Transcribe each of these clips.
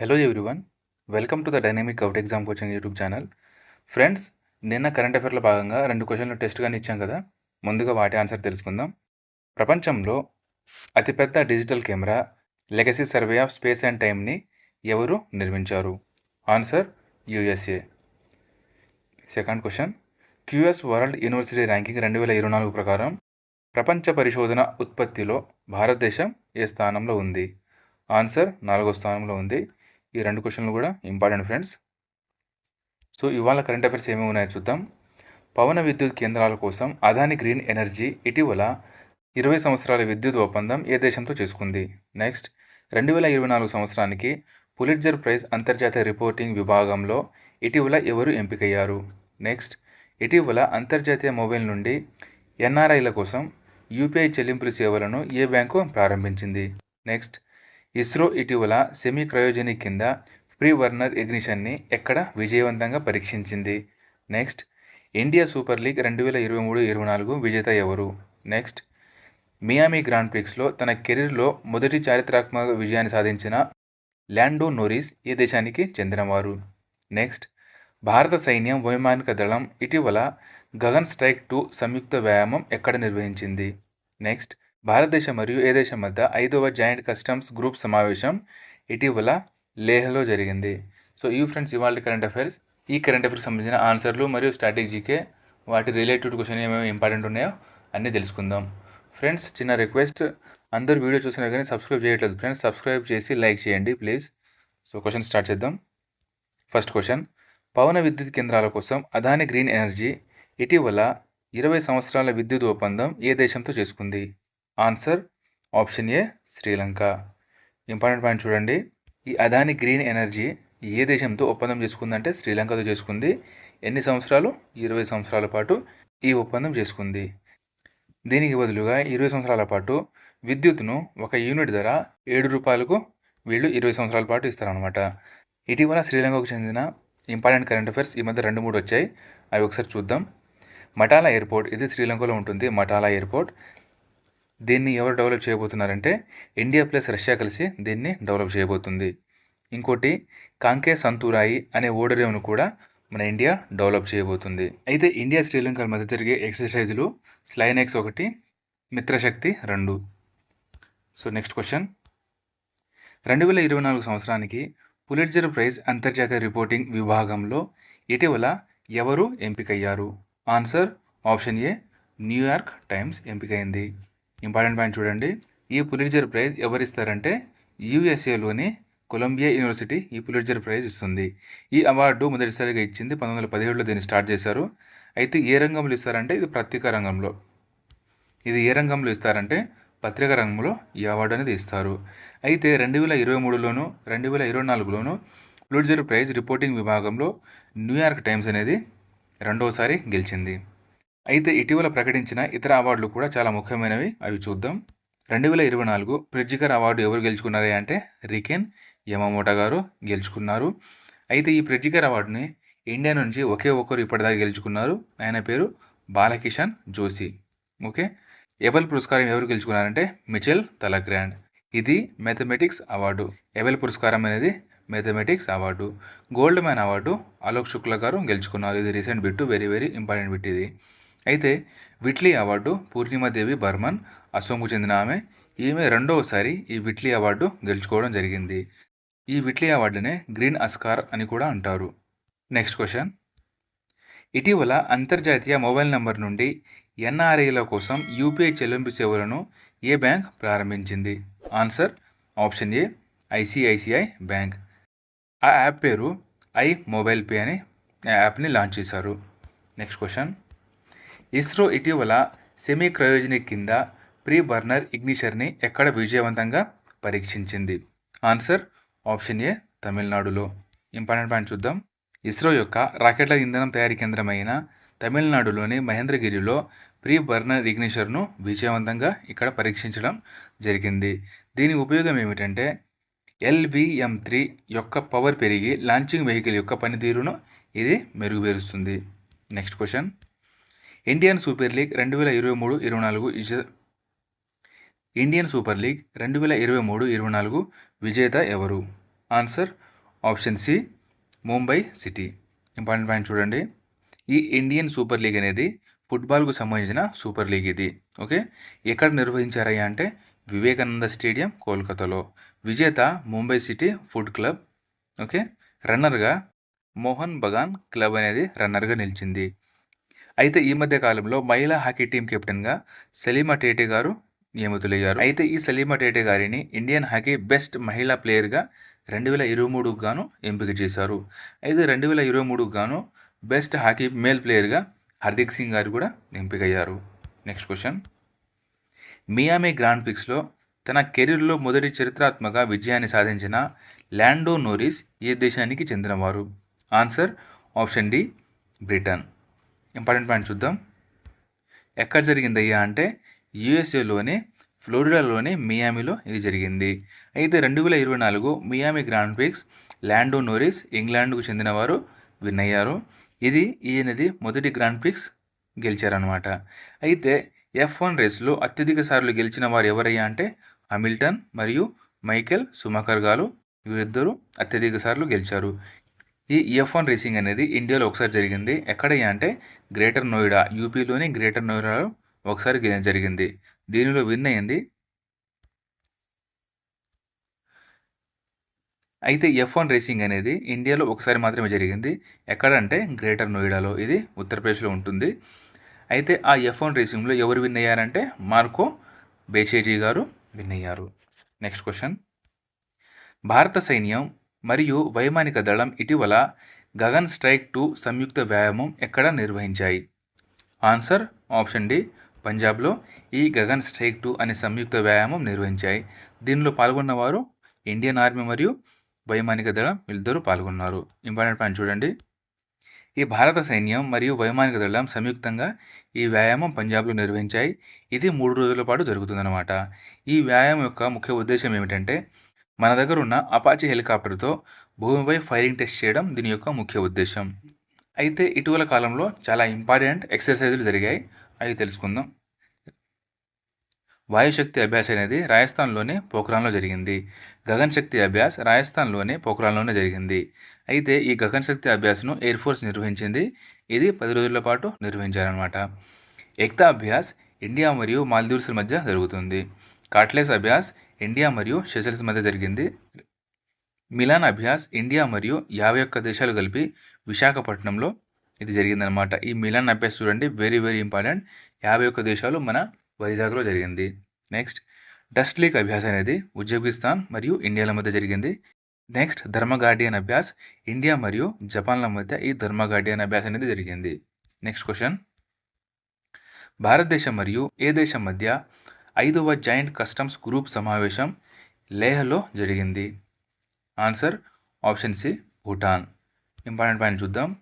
Hello everyone welcome to the dynamic out exam coaching YouTube channel friends నిన్న current అఫైర్లో భాగంగా రెండు క్వశ్చన్లు టెస్ట్గానే ఇచ్చాం కదా. ముందుగా వాటి ఆన్సర్ తెలుసుకుందాం. ప్రపంచంలో అతిపెద్ద digital camera legacy survey of space and టైమ్ని ఎవరు నిర్మించారు? Answer USA second question QS world university ranking రెండు వేల ఇరవై నాలుగు ప్రకారం ప్రపంచ పరిశోధన ఉత్పత్తిలో భారతదేశం ఏ స్థానంలో ఉంది? ఆన్సర్ నాలుగో స్థానంలో ఉంది. ఈ రెండు క్వశ్చన్లు కూడా ఇంపార్టెంట్ ఫ్రెండ్స్. సో ఇవాళ కరెంట్ అఫైర్స్ ఏమేమి ఉన్నాయో చూద్దాం. పవన విద్యుత్ కేంద్రాల కోసం అదాని గ్రీన్ ఎనర్జీ ఇటీవల ఇరవై సంవత్సరాల విద్యుత్ ఒప్పందం ఏ దేశంతో చేసుకుంది? నెక్స్ట్ రెండు వేల ఇరవై నాలుగు సంవత్సరానికి పులిట్జర్ ప్రైజ్ అంతర్జాతీయ రిపోర్టింగ్ విభాగంలో ఇటీవల ఎవరు ఎంపికయ్యారు? నెక్స్ట్ ఇటీవల అంతర్జాతీయ మొబైల్ నుండి ఎన్ఆర్ఐల కోసం యూపీఐ చెల్లింపుల సేవలను ఏ బ్యాంకు ప్రారంభించింది? నెక్స్ట్ ఇస్రో ఇటీవల సెమీ క్రయోజెనిక్ కింద ప్రీ వర్నర్ ఇగ్నిషన్ని ఎక్కడ విజయవంతంగా పరీక్షించింది? నెక్స్ట్ ఇండియా సూపర్ లీగ్ రెండు వేల ఇరవై మూడు ఇరవై నాలుగు విజేత ఎవరు? నెక్స్ట్ మియామి గ్రాండ్ ప్రిక్స్లో తన కెరీర్లో మొదటి చారిత్రాత్మక విజయాన్ని సాధించిన ల్యాండో నోరిస్ ఏ దేశానికి చెందినవారు. నెక్స్ట్ భారత సైన్యం వైమానిక దళం ఇటీవల గగన్ స్ట్రైక్ టూ సంయుక్త వ్యాయామం ఎక్కడ నిర్వహించింది? నెక్స్ట్ భారతదేశం మరియు ఏ దేశం మధ్య ఐదవ జాయింట్ కస్టమ్స్ గ్రూప్ సమావేశం ఇటీవల లేహ్లో జరిగింది. సో ఈ ఫ్రెండ్స్ ఇవాళ కరెంట్ అఫైర్స్ ఈ కరెంట్ అఫైర్స్ సంబంధించిన ఆన్సర్లు మరియు స్ట్రాటజీకే వాటి రిలేటెడ్ క్వశ్చన్ ఏమేమి ఇంపార్టెంట్ ఉన్నాయో అన్నీ తెలుసుకుందాం. ఫ్రెండ్స్ చిన్న రిక్వెస్ట్ అందరు వీడియో చూసినా కానీ సబ్స్క్రైబ్ చేయట్లేదు. ఫ్రెండ్స్ సబ్స్క్రైబ్ చేసి లైక్ చేయండి ప్లీజ్ సో క్వశ్చన్ స్టార్ట్ చేద్దాం. ఫస్ట్ క్వశ్చన్ పవన విద్యుత్ కేంద్రాల కోసం అదాని గ్రీన్ ఎనర్జీ ఇటీవల ఇరవై సంవత్సరాల విద్యుత్ ఒప్పందం ఏ దేశంతో చేసుకుంది? Answer option A Sri Lanka. Important point చూడండి. ఈ అదాని గ్రీన్ ఎనర్జీ ఏ దేశంతో ఒప్పందం చేసుకుందంటే శ్రీలంకతో చేసుకుంది. ఎన్ని సంవత్సరాలు? ఇరవై సంవత్సరాల పాటు ఈ ఒప్పందం చేసుకుంది. దీనికి బదులుగా ఇరవై సంవత్సరాల పాటు విద్యుత్ను ఒక యూనిట్ ధర ఏడు రూపాయలకు వీళ్ళు ఇరవై సంవత్సరాల పాటు ఇస్తారనమాట ఇటీవల శ్రీలంకకు చెందిన ఇంపార్టెంట్ కరెంట్ అఫైర్స్ ఈ మధ్య రెండు మూడు వచ్చాయి. అవి ఒకసారి చూద్దాం. మటాలా ఎయిర్పోర్ట్ ఇది శ్రీలంకలో ఉంటుంది. మటాలా ఎయిర్పోర్ట్. దీన్ని ఎవరు డెవలప్ చేయబోతున్నారంటే ఇండియా ప్లస్ రష్యా కలిసి దీన్ని డెవలప్ చేయబోతుంది. ఇంకోటి కాంకే సంతూరాయి అనే ఓడరేవును కూడా మన ఇండియా డెవలప్ చేయబోతుంది. అయితే ఇండియా శ్రీలంక మధ్య జరిగే ఎక్సర్సైజులు స్లైనెక్స్ ఒకటి మిత్రశక్తి రెండు. సో నెక్స్ట్ క్వశ్చన్ రెండు వేల ఇరవై నాలుగు సంవత్సరానికి పులిట్జర్ ప్రైజ్ అంతర్జాతీయ రిపోర్టింగ్ విభాగంలో ఇటీవల ఎవరు ఎంపికయ్యారు? Answer option A New York Times ఎంపికైంది. Important point చూడండి. ఈ పులిట్జర్ ప్రైజ్ ఎవరిస్తారంటే యూఎస్ఏలోని కొలంబియా యూనివర్సిటీ ఈ పులిట్జర్ ప్రైజ్ ఇస్తుంది. ఈ అవార్డు మొదటిసారిగా ఇచ్చింది పంతొమ్మిది వందల పదిహేడులో దీన్ని స్టార్ట్ చేశారు. అయితే ఏ రంగంలో ఇస్తారంటే ఇది పత్రికా రంగంలో. ఇది ఏ రంగంలో ఇస్తారంటే పత్రికా రంగంలో ఈ అవార్డు అనేది ఇస్తారు. అయితే రెండు వేల ఇరవై మూడులోను రెండు వేల ఇరవై నాలుగులోను పులిట్జర్ ప్రైజ్ రిపోర్టింగ్ విభాగంలో న్యూయార్క్ టైమ్స్ అనేది రెండవసారి గెలిచింది. అయితే ఇటీవల ప్రకటించిన ఇతర అవార్డులు కూడా చాలా ముఖ్యమైనవి. అవి చూద్దాం. రెండు వేల ఇరవై నాలుగు ప్రిడ్జికర్ అవార్డు ఎవరు గెలుచుకున్నారే అంటే రికెన్ యమమోట గారు గెలుచుకున్నారు. అయితే ఈ ప్రిడ్జికర్ అవార్డుని ఇండియా నుంచి ఒకే ఒక్కరు ఇప్పటిదాకా గెలుచుకున్నారు. ఆయన పేరు బాలకిషన్ జోషి. ఓకే? ఎబెల్ పురస్కారం ఎవరు గెలుచుకున్నారంటే మిచెల్ తలగ్రాండ్. ఇది మ్యాథమెటిక్స్ అవార్డు. ఎబెల్ పురస్కారం అనేది mathematics award. Goldman award Alok Shukla గారు గెలుచుకున్నారు. ఇది recent bit very very important bit ఇది. అయితే విట్లీ అవార్డు పూర్ణిమాదేవి బర్మన్ అసోంకు చెందిన ఆమె ఈమె రెండవసారి ఈ విట్లీ అవార్డు గెలుచుకోవడం జరిగింది. ఈ విట్లీ అవార్డునే గ్రీన్ అస్కార్ అని కూడా అంటారు. Next question. ఇటీవల అంతర్జాతీయ మొబైల్ నంబర్ నుండి ఎన్ఆర్ఐల కోసం యూపీఐ చెల్లింపు సేవలను ఏ బ్యాంక్ ప్రారంభించింది? Answer option A ICICI bank. ఆ యాప్ పేరు ఐ మొబైల్ పే అని ఆ యాప్ని లాంచ్ చేశారు. Next question. ఇస్రో ఇటీవల సెమీ క్రయోజనిక్ కింద ప్రీ బర్నర్ ఇగ్నిషర్ని ఎక్కడ విజయవంతంగా పరీక్షించింది? ఆన్సర్ ఆప్షన్ ఏ తమిళనాడులో. ఇంపార్టెంట్ పాయింట్ చూద్దాం. ఇస్రో యొక్క రాకెట్ల ఇంధనం తయారీ కేంద్రమైన తమిళనాడులోని మహేంద్రగిరిలో ప్రీ బర్నర్ ఇగ్నిషర్ను విజయవంతంగా ఇక్కడ పరీక్షించడం జరిగింది. దీని ఉపయోగం ఏమిటంటే ఎల్విఎం త్రీ యొక్క పవర్ పెరిగి లాంచింగ్ వెహికల్ యొక్క పనితీరును ఇది మెరుగుపరుస్తుంది. Next question. Indian super league రెండు వేల ఇరవై మూడు ఇరవై నాలుగు ఇండియన్ సూపర్ లీగ్ రెండు వేల ఇరవై మూడు ఇరవై నాలుగు విజేత ఎవరు? Answer option C Mumbai city. Important point చూడండి. ఈ ఇండియన్ సూపర్ లీగ్ అనేది ఫుట్బాల్కు సంబంధించిన సూపర్ లీగ్ ఇది. ఓకే? ఎక్కడ నిర్వహించారయ్యా అంటే వివేకానంద స్టేడియం కోల్కతాలో. విజేత Mumbai city food club. Okay? రన్నర్గా మోహన్ బగాన్ క్లబ్ అనేది రన్నర్గా నిలిచింది. అయితే ఈ మధ్య కాలంలో మహిళా హాకీ టీం కెప్టెన్గా సలీమా టేటే గారు నియమితులయ్యారు. అయితే ఈ సలీమా టేటే గారిని ఇండియన్ హాకీ బెస్ట్ మహిళా ప్లేయర్గా రెండు వేల ఇరవై మూడుకు గాను ఎంపిక చేశారు. అయితే రెండు వేల ఇరవై మూడుకు గాను బెస్ట్ హాకీ మేల్ ప్లేయర్గా హార్దిక్ సింగ్ గారు కూడా ఎంపికయ్యారు. Next question. మియామి గ్రాండ్ పిక్స్లో తన కెరీర్లో మొదటి చరిత్రాత్మక విజయాన్ని సాధించిన ల్యాండో నోరిస్ ఏ దేశానికి చెందినవారు? Answer option D Britain. Important point చూద్దాం. ఎక్కడ జరిగిందయ్యా అంటే యూఎస్ఏలోని ఫ్లోరిడాలోని మియామిలో ఇది జరిగింది. అయితే రెండు వేల ఇరవై నాలుగు Miami grand prix Lando Norris ఇంగ్లాండ్కు చెందినవారు విన్ అయ్యారు ఇది ఈయనది మొదటి గ్రాండ్ ప్రిక్స్ గెలిచారనమాట అయితే ఎఫ్ వన్ రేస్లో అత్యధిక సార్లు గెలిచిన వారు ఎవరయ్యా అంటే హమిల్టన్ మరియు మైకెల్ సుమకర్గాలు వీరిద్దరూ అత్యధిక సార్లు గెలిచారు. ఈ ఎఫ్ వన్ రేసింగ్ అనేది ఇండియాలో ఒకసారి జరిగింది. ఎక్కడయ్యా అంటే గ్రేటర్ నోయిడా యూపీలోని గ్రేటర్ నోయిడాలో ఒకసారి జరిగింది. దీనిలో విన్ అయింది అయితే ఎఫ్ వన్ రేసింగ్ అనేది ఇండియాలో ఒకసారి మాత్రమే జరిగింది. ఎక్కడంటే గ్రేటర్ నోయిడాలో ఇది ఉత్తరప్రదేశ్లో ఉంటుంది. అయితే ఆ ఎఫ్ వన్ రేసింగ్లో ఎవరు విన్ అయ్యారంటే మార్కో బేచేజీ గారు విన్ అయ్యారు. నెక్స్ట్ క్వశ్చన్ భారత సైన్యం మరియు వైమానిక దళం ఇటీవల గగన్ స్ట్రైక్ టూ సంయుక్త వ్యాయామం ఎక్కడ నిర్వహించాయి? ఆన్సర్ ఆప్షన్ డి పంజాబ్లో ఈ గగన్ స్ట్రైక్ టూ అనే సంయుక్త వ్యాయామం నిర్వహించాయి. దీనిలో పాల్గొన్నవారు ఇండియన్ ఆర్మీ మరియు వైమానిక దళం ఇద్దరు పాల్గొన్నారు. ఇంపార్టెంట్ పాయింట్ చూడండి. ఈ భారత సైన్యం మరియు వైమానిక దళం సంయుక్తంగా ఈ వ్యాయామం పంజాబ్లో నిర్వహించాయి. ఇది మూడు రోజుల పాటు జరుగుతుందన్నమాట. ఈ వ్యాయామం యొక్క ముఖ్య ఉద్దేశం ఏమిటంటే మన దగ్గర ఉన్న అపాచీ హెలికాప్టర్తో భూమిపై ఫైరింగ్ టెస్ట్ చేయడం దీని యొక్క ముఖ్య ఉద్దేశం. అయితే ఇటీవల కాలంలో చాలా ఇంపార్టెంట్ ఎక్సర్సైజులు జరిగాయి. అవి తెలుసుకుందాం. వాయుశక్తి అభ్యాస్ అనేది రాజస్థాన్లోనే పోఖ్రాన్లో జరిగింది. గగన్ శక్తి అభ్యాస్ రాజస్థాన్లోనే పోఖ్రాన్లోనే జరిగింది. అయితే ఈ గగన్ శక్తి అభ్యాస్ను ఎయిర్ ఫోర్స్ నిర్వహించింది. ఇది పది రోజుల పాటు నిర్వహించారనమాట ఎక్తా అభ్యాస్ ఇండియా మరియు మాల్దీవ్స్ మధ్య జరుగుతుంది. కాట్లెస్ అభ్యాస్ ఇండియా మరియు షెసల్స్ మధ్య జరిగింది. మిలాన్ అభ్యాస్ ఇండియా మరియు యాభై ఒక్క దేశాలు కలిపి విశాఖపట్నంలో ఇది జరిగిందనమాట ఈ మిలాన్ అభ్యాస్ చూడండి వెరీ వెరీ ఇంపార్టెంట్ యాభై ఒక్క దేశాలు మన వైజాగ్లో జరిగింది. నెక్స్ట్ డస్ట్ లీక్ అభ్యాస్ అనేది ఉజ్బెకిస్తాన్ మరియు ఇండియాల మధ్య జరిగింది. నెక్స్ట్ ధర్మ గార్డియన్ అభ్యాస్ ఇండియా మరియు జపాన్ల మధ్య ఈ ధర్మ గార్డియన్ అభ్యాస్ అనేది జరిగింది. నెక్స్ట్ క్వశ్చన్ భారతదేశం మరియు ఏ దేశం మధ్య ఐదవ జాయింట్ కస్టమ్స్ గ్రూప్ సమావేశం లేహలో జరిగింది. Answer option C Bhutan. Important point చూద్దాం.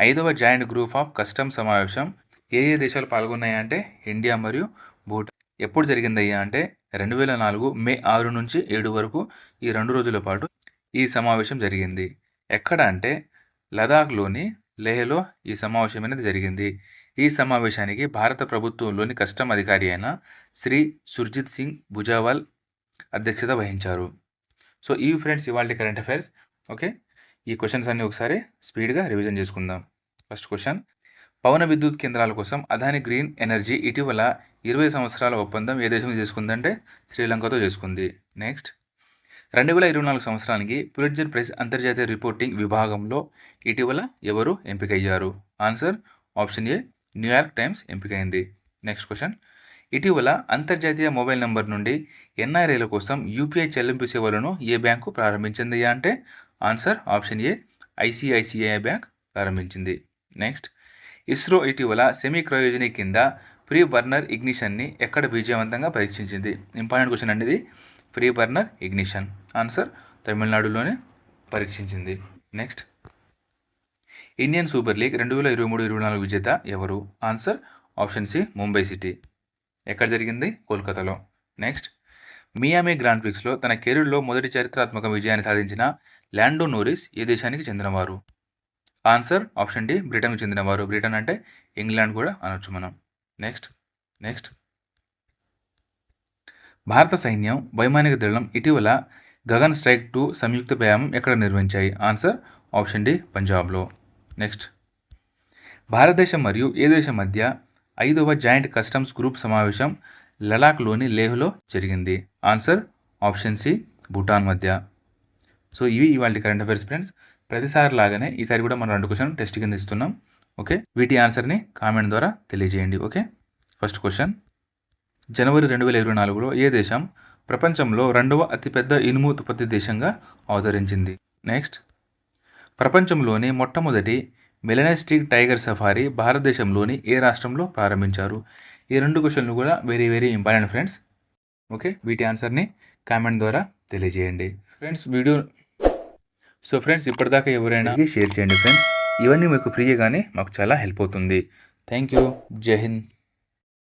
ఐదవ జాయింట్ గ్రూప్ ఆఫ్ కస్టమ్ సమావేశం ఏ ఏ దేశాలు పాల్గొన్నాయి అంటే ఇండియా మరియు భూటాన్. ఎప్పుడు జరిగిందయ్యా అంటే రెండు వేల నాలుగు మే ఆరు నుంచి ఏడు వరకు ఈ రెండు రోజుల పాటు ఈ సమావేశం జరిగింది. ఎక్కడ అంటే లదాఖ్లోని లేహలో ఈ సమావేశం అనేది జరిగింది. ఈ సమావేశానికి భారత ప్రభుత్వంలోని కస్టమ్ అధికారి అయిన శ్రీ సుర్జిత్ సింగ్ భుజావాల్ అధ్యక్షత వహించారు. సో ఈ ఫ్రెండ్స్ ఇవాళ కరెంట్ అఫైర్స్ ఓకే ఈ క్వశ్చన్స్ అన్ని ఒకసారి స్పీడ్గా రివిజన్ చేసుకుందాం. ఫస్ట్ క్వశ్చన్ పవన విద్యుత్ కేంద్రాల కోసం అదాని గ్రీన్ ఎనర్జీ ఇటీవల ఇరవై సంవత్సరాల ఒప్పందం ఏ దేశం చేసుకుందంటే శ్రీలంకతో చేసుకుంది. నెక్స్ట్ రెండు వేల ఇరవై నాలుగు సంవత్సరానికి పులిట్జర్ ప్రైస్ అంతర్జాతీయ రిపోర్టింగ్ విభాగంలో ఇటీవల ఎవరు ఎంపికయ్యారు? Answer option A New York Times ఎంపికైంది. Next question. ఇటీవల అంతర్జాతీయ మొబైల్ నంబర్ నుండి ఎన్ఆర్ఐల కోసం యూపీఐ చెల్లింపు సేవలను ఏ బ్యాంకు ప్రారంభించింది అంటే answer option A ICICI bank ప్రారంభించింది. నెక్స్ట్. ఇస్రో ఇటీవల సెమీ క్రయోజని కింద ప్రీ బర్నర్ ఇగ్నిషన్ని ఎక్కడ విజయవంతంగా పరీక్షించింది? ఇంపార్టెంట్ క్వశ్చన్ అనేది ప్రీ బర్నర్ ఇగ్నిషన్. ఆన్సర్ తమిళనాడులోనే పరీక్షించింది. నెక్స్ట్. ఇండియన్ సూపర్ లీగ్ రెండు వేల ఇరవై మూడు ఇరవై నాలుగు విజేత ఎవరు? Answer option C Mumbai city. ఎక్కడ జరిగింది? కోల్కతాలో. నెక్స్ట్ మియామి గ్రాండ్ ప్రిక్స్లో తన కెరీర్లో మొదటి చరిత్రాత్మక విజయాన్ని సాధించిన ల్యాండో నోరిస్ ఏ దేశానికి చెందినవారు? ఆన్సర్ ఆప్షన్ డి బ్రిటన్కు చెందినవారు. బ్రిటన్ అంటే ఇంగ్లాండ్ కూడా అనొచ్చు మనం. Next next. భారత సైన్యం వైమానిక దళం ఇటీవల గగన్ స్ట్రైక్ టూ సంయుక్త వ్యాయామం ఎక్కడ నిర్వహించాయి? ఆన్సర్ ఆప్షన్ డి పంజాబ్లో. నెక్స్ట్ భారతదేశం మరియు ఏ దేశం మధ్య ఐదవ జాయింట్ కస్టమ్స్ గ్రూప్ సమావేశం లడాక్లోని లేహ్లో జరిగింది. ఆన్సర్ ఆప్షన్ సి భూటాన్ మధ్య. సో ఇవి ఇవాళ కరెంట్ అఫైర్స్ ఫ్రెండ్స్ ప్రతిసారి లాగానే ఈసారి కూడా మనం రెండు క్వశ్చన్ టెస్ట్ కింద ఇస్తున్నాం. ఓకే వీటి ఆన్సర్ని కామెంట్ ద్వారా తెలియజేయండి. ఓకే ఫస్ట్ క్వశ్చన్ జనవరి రెండు వేల ఇరవై నాలుగులో ఏ దేశం ప్రపంచంలో రెండవ అతిపెద్ద ఇనుము ఉత్పత్తి దేశంగా అవతరించింది? నెక్స్ట్ ప్రపంచంలోనే మొట్టమొదటి మెలనస్టిక్ టైగర్ సఫారీ భారతదేశంలోని ఏ రాష్ట్రంలో ప్రారంభించారు? ఈ రెండు క్వశ్చన్లు కూడా very very important friends okay వీటి ఆన్సర్ని కామెంట్ ద్వారా తెలియజేయండి. ఫ్రెండ్స్ వీడియో సో ఫ్రెండ్స్ ఇప్పటిదాకా ఎవరైనా షేర్ చేయండి ఫ్రెండ్స్ ఇవన్నీ మీకు ఫ్రీగానే మాకు చాలా హెల్ప్ అవుతుంది. థ్యాంక్ యూ జై హింద్